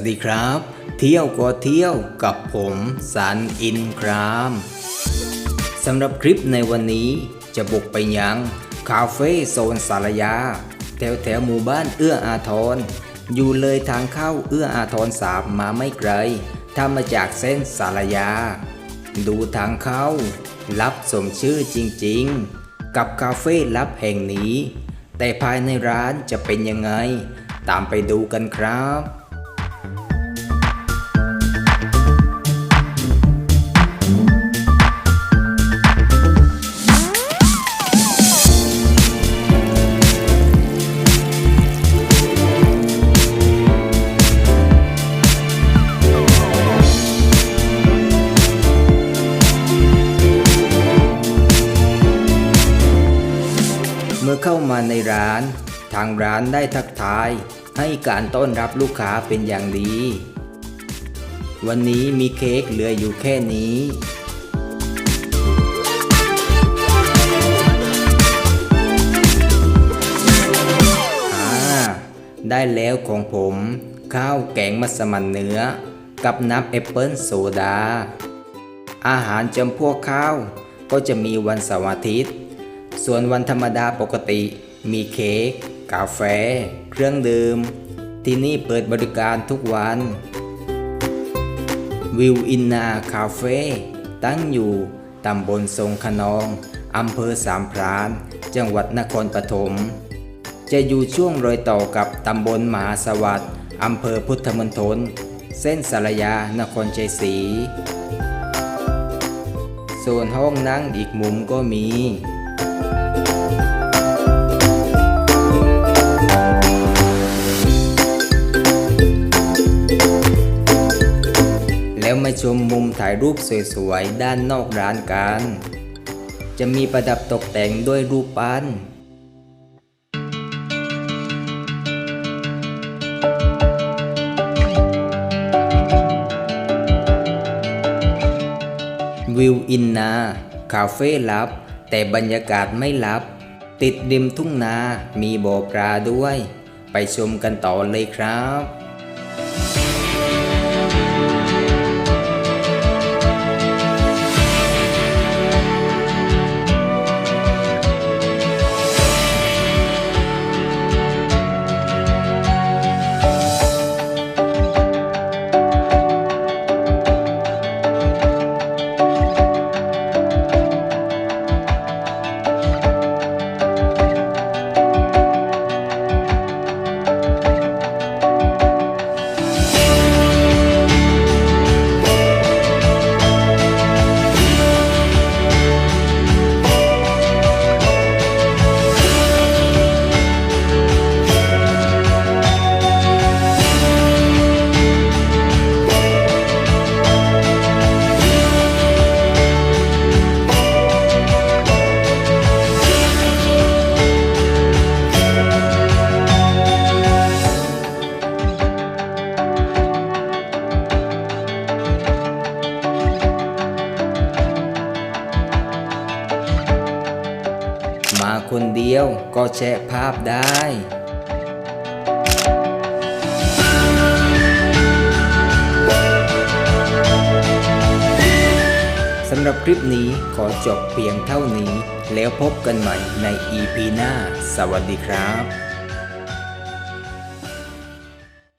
วัสดีครับ เที่ยวก็เที่ยวกับผมสันอินครามสำหรับคลิปในวันนี้จะบุกไปยัง คาเฟ่โซนสารยา แถวแถวหมู่บ้านเอื้ออาทร อยู่เลยทางเข้าเอื้ออาทรสามมาไม่ไกลถ้ามาจากเส้นสารยา ดูทางเข้าลับสมชื่อจริงๆ กับคาเฟ่ลับแห่งนี้ แต่ภายในร้านจะเป็นยังไง ตามไปดูกันครับ มื่อเข้ามาในร้าน ทางร้านได้ทักทาย ให้การต้อนรับลูกค้าเป็นอย่างดี วันนี้มีเค้กเหลืออยู่แค่นี้อาได้แล้วของผม ข้าวแกงมัสมั่นเนื้อ กับน้ำแอปเปิลโซดา อาหารจำพวกข้าว ก็จะมีวันเสาร์อาทิตย์ ส่วนวันธรรมดาปกติมีเค้กกาแฟ เครื่องดื่ม ที่นี่เปิดบริการทุกวันวิวอินนาคาเฟ่ตั้งอยู่ตำบลทรงขนองอำเภอสามพราน จังหวัดนครปฐม จะอยู่ช่วงรอยต่อกับตำบลมหาสวัสดิ์อำเภอพุทธมณฑลเส้นสารยานครชัยศรีส่วนห้องนั่งอีกมุมก็มี มาชมมุมถ่ายรูปสวยๆ ด้านนอกร้านกัน จะมีประดับตกแต่งด้วยรูปปั้นวิวอินนา คาเฟ่ลับ แต่บรรยากาศไม่ลับ ติดริมทุ่งนา มีบ่อปลาด้วย ไปชมกันต่อเลยครับ มาคนเดียวก็แชะภาพได้สำหรับคลิปนี้ขอจบเพียงเท่านี้ แล้วพบกันใหม่ใน EP หน้า สวัสดีครับ